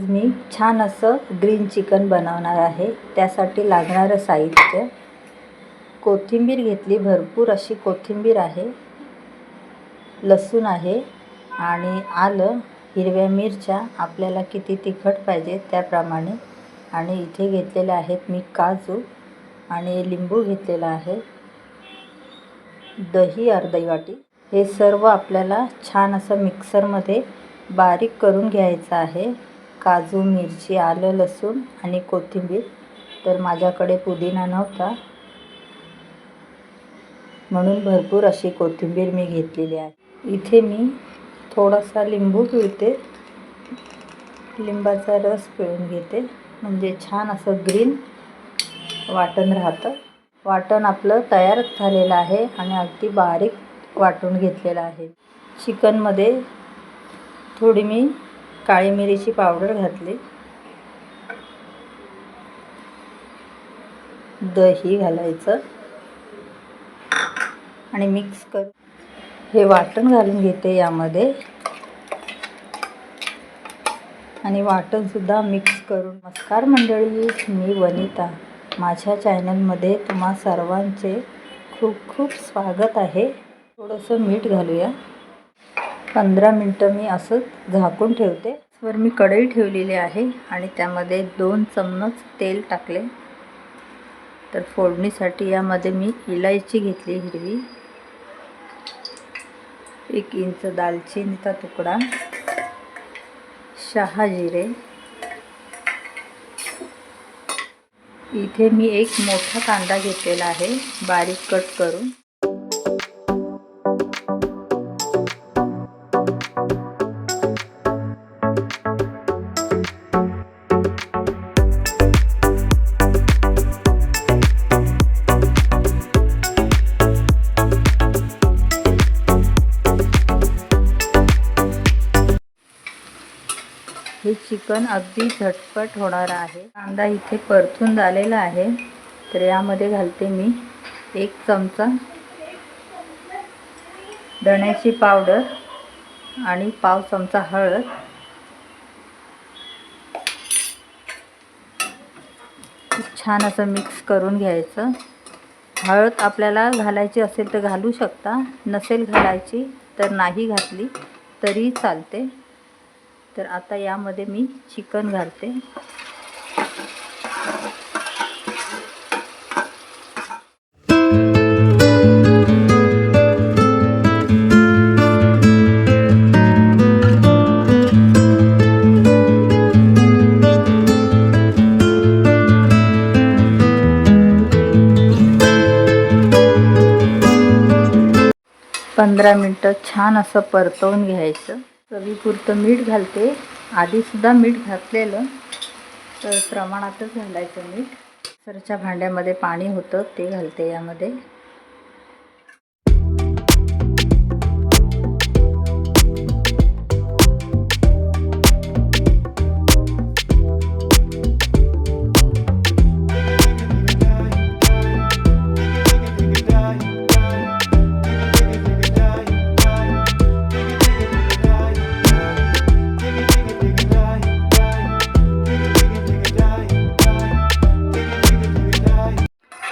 आज मी छान असं ग्रीन चिकन बनवणार आहे. त्यासाठी लागणारं साहित्य. कोथिंबीर घेतली भरपूर अशी कोथिंबीर आहे. लसूण आहे आणि आलं हिरव्या मिरच्या. आपल्याला किती तिखट पाहिजे त्याप्रमाणे. आणि इथे घेतलेले आहेत मी काजू आणि लिंबू घेतलेला आहे. दही अर्धी वाटी. हे सर्व आपल्याला छान असं मिक्सरमध्ये बारीक करून घ्यायचं आहे. काजू मिरची आलं लसूण आणि कोथिंबीर. तर माझ्याकडे पुदिना नव्हता. म्हणून भरपूर अशी कोथिंबीर मी घेतलेली आहे. इथे मी थोडासा लिंबू पिळते. लिंबाचा रस पिळून घेते. म्हणजे छान असं ग्रीन वाटण राहतं. वाटण आपलं तयार झालेलं आहे आणि अगदी बारीक वाटून घेतलेलं आहे. चिकनमध्ये थोडी मी काळी मिरीची पावडर घातली. दही घालायचं. आणि मिक्स कर. हे वाटण घालून घेते यामध्ये. आणि वाटणसुद्धा मिक्स करून. नमस्कार मंडळी मी वनिता. माझ्या चॅनलमध्ये तुम्हा सर्वांचे खूप खूप स्वागत आहे. थोडंसं मीठ घालूया. पंधरा मिनटं मी असंच झाकून ठेवते. वर मी कढई ठेवलेली आहे आणि त्यामध्ये दोन चम्मच तेल टाकले. तर फोडणीसाठी यामध्ये मी इलायची घेतली हिरवी. एक इंच दालचिनीचा तुकडा. शहा जिरे. इथे मी एक मोठा कांदा घेतलेला आहे बारीक कट करून. हे चिकन अगदी झटपट होणार आहे. कांदा इथे परतून झालेला आहे. तर यामध्ये घालते मी एक चमचा धण्याची पावडर आणि पाव चमचा हळद. छान असं मिक्स करून घ्यायचं. हळद आपल्याला घालायची असेल तर घालू शकता. नसेल घालायची तर नाही घातली तरी चालते. तर आता यामध्ये मी चिकन घालते. पंधरा मिनटं छान असं परतवून घ्यायचं. चवीपुरतं मीठ घालते. आधीसुद्धा मीठ घातलेलं तर प्रमाणातच घालायचं मीठ. सरच्या भांड्यामध्ये पाणी होतं ते घालते यामध्ये.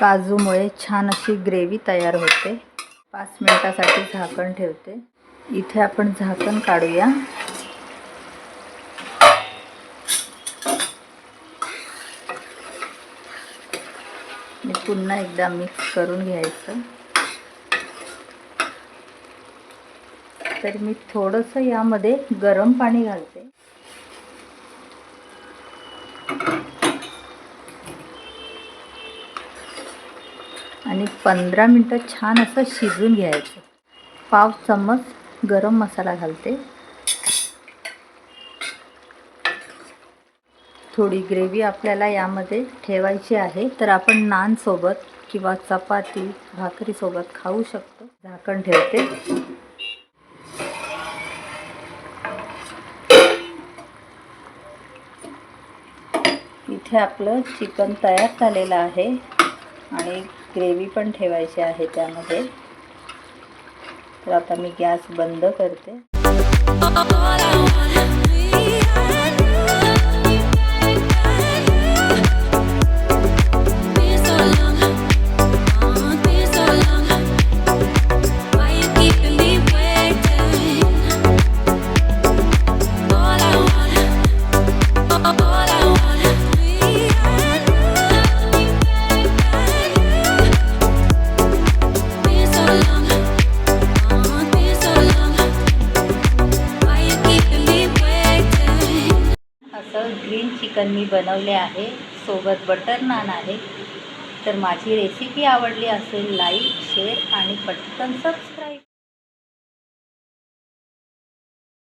काजूमुळे छान अशी ग्रेव्ही तयार होते. पाच मिनटासाठी झाकण ठेवते. इथे आपण झाकण काढूया. पुन्हा एकदा मिक्स करून घ्यायचं. तर मी थोडंसं यामध्ये गरम पाणी घालते. आणि पंधरा मिनटं छान असं शिजून घ्यायचं. पाव चम्मच गरम मसाला घालते. थोडी ग्रेव्ही आपल्याला यामध्ये ठेवायची आहे तर आपण नानसोबत किंवा चपाती भाकरीसोबत खाऊ शकतो. झाकण ठेवते. इथे आपलं चिकन तयार झालेलं आहे. आणि ग्रेव्ही पण ठेवायची आहे त्यामध्ये. तर आता मी गॅस बंद करते. चिकन मी बनवले आहे. सोबत बटर नान आहे. तर माझी रेसिपी आवडली असेल लाईक शेअर आणि पटकन सबस्क्राईब